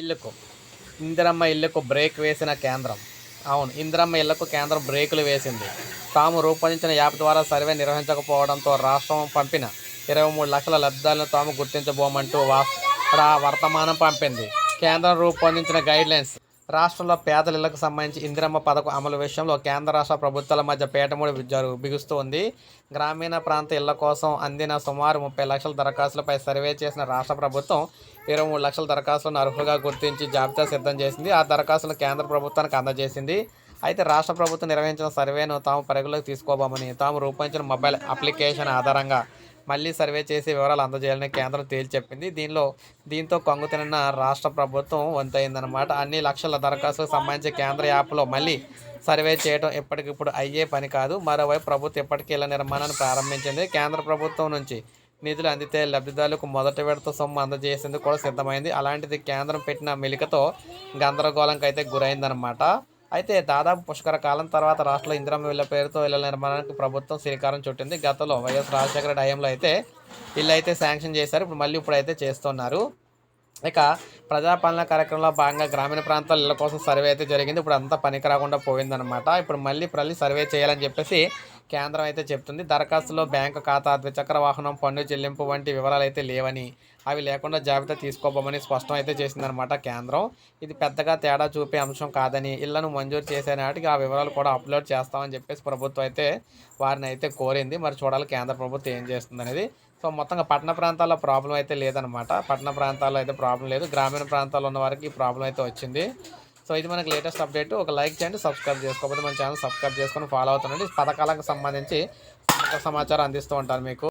ఇల్లుకు Indiramma ఇల్లుకు break వేసిన కేంద్రం. అవును ఇందిరమ్మ ఇళ్ళకు కేంద్రం బ్రేకులు వేసింది. తాము రూపొందించిన యాప్ ద్వారా సర్వే నిర్వహించకపోవడంతో రాష్ట్రం పంపిన ఇరవై మూడు లక్షల లబ్ధాలను తాము గుర్తించబోమంటూ వా వర్తమానం పంపింది. కేంద్రం రూపొందించిన గైడ్లైన్స్ రాష్ట్రంలో పేదల ఇళ్ళకు సంబంధించి ఇందిరమ్మ పథకం అమలు విషయంలో కేంద్ర రాష్ట్ర ప్రభుత్వాల మధ్య పేటముడి జరు బిగుస్తూ ఉంది గ్రామీణ ప్రాంత ఇళ్ళ కోసం అందిన సుమారు ముప్పై లక్షల దరఖాస్తులపై సర్వే చేసిన రాష్ట్ర ప్రభుత్వం ఇరవై మూడు లక్షల దరఖాస్తులను అర్హులుగా గుర్తించి జాబితా సిద్ధం చేసింది. ఆ దరఖాస్తులను కేంద్ర ప్రభుత్వానికి అందజేసింది. అయితే రాష్ట్ర ప్రభుత్వం నిర్వహించిన సర్వేను తాము పరిగణలోకి తీసుకోబోమని తాము రూపొందించిన మొబైల్ అప్లికేషన్ ఆధారంగా మళ్ళీ సర్వే చేసి వివరాలు అందజేయాలని కేంద్రం తేల్చి చెప్పింది. దీనిలో దీంతో కొంగుతిన్న రాష్ట్ర ప్రభుత్వం వంతైందనమాట అన్ని లక్షల దరఖాస్తులకు సంబంధించి కేంద్ర యాప్లో మళ్ళీ సర్వే చేయడం ఇప్పటికిప్పుడు అయ్యే పని కాదు. మరోవైపు ప్రభుత్వం ఇప్పటికీ ఇళ్ళ నిర్మాణాన్ని ప్రారంభించింది. కేంద్ర ప్రభుత్వం నుంచి నిధులు అందితే లబ్ధిదారులకు మొదటి విడత సొమ్ము అందజేసేందుకు కూడా సిద్ధమైంది. అలాంటిది కేంద్రం పెట్టిన మెలికతో గందరగోళంకి అయితే గురైందనమాట అయితే దాదాపు పుష్కర కాలం తర్వాత రాష్ట్రంలో ఇందిరమ్మ ఇళ్ళ పేరుతో ఇళ్ళ నిర్మాణానికి ప్రభుత్వం శ్రీకారం చుట్టింది. గతంలో వైఎస్ రాజశేఖర టైంలో హయాంలో అయితే ఇల్లు అయితే శాంక్షన్ చేశారు. ఇప్పుడు మళ్ళీ ఇప్పుడు అయితే చేస్తున్నారు. ఇక ప్రజాపాలన కార్యక్రమంలో భాగంగా గ్రామీణ ప్రాంతాల ఇళ్ళ కోసం సర్వే అయితే జరిగింది. ఇప్పుడు అంతా పనికి రాకుండా పోయిందనమాట ఇప్పుడు మళ్ళీ మళ్ళీ సర్వే చేయాలని చెప్పేసి కేంద్రం అయితే చెప్తుంది. దరఖాస్తులో బ్యాంకు ఖాతా ద్విచక్ర వాహనం పన్ను చెల్లింపు వంటి వివరాలు అయితే లేవని అవి లేకుండా జాబితా తీసుకోబోమని స్పష్టం అయితే చేసిందనమాట కేంద్రం. ఇది పెద్దగా తేడా చూపే అంశం కాదని ఇళ్ళను మంజూరు చేసే నాటికి ఆ వివరాలు కూడా అప్లోడ్ చేస్తామని చెప్పేసి ప్రభుత్వం అయితే వారిని అయితే కోరింది. మరి చూడాలి కేంద్ర ప్రభుత్వం ఏం చేస్తుంది అనేది సో మొత్తంగా పట్టణ ప్రాంతాల్లో ప్రాబ్లం అయితే లేదనమాట పట్టణ ప్రాంతాల్లో అయితే ప్రాబ్లం లేదు. గ్రామీణ ప్రాంతాల్లో ఉన్న వారికి ప్రాబ్లం అయితే వచ్చింది. సో ఇది మనకి లేటెస్ట్ అప్డేట్. ఒక లైక్ చేయండి సబ్స్క్రైబ్ చేసుకోకపోతే మన ఛానల్ సబ్స్క్రైబ్ చేసుకొని ఫాలో అవుతుండండి. పథకాలకు సంబంధించి సమాచారం అందిస్తూ ఉంటాను మీకు.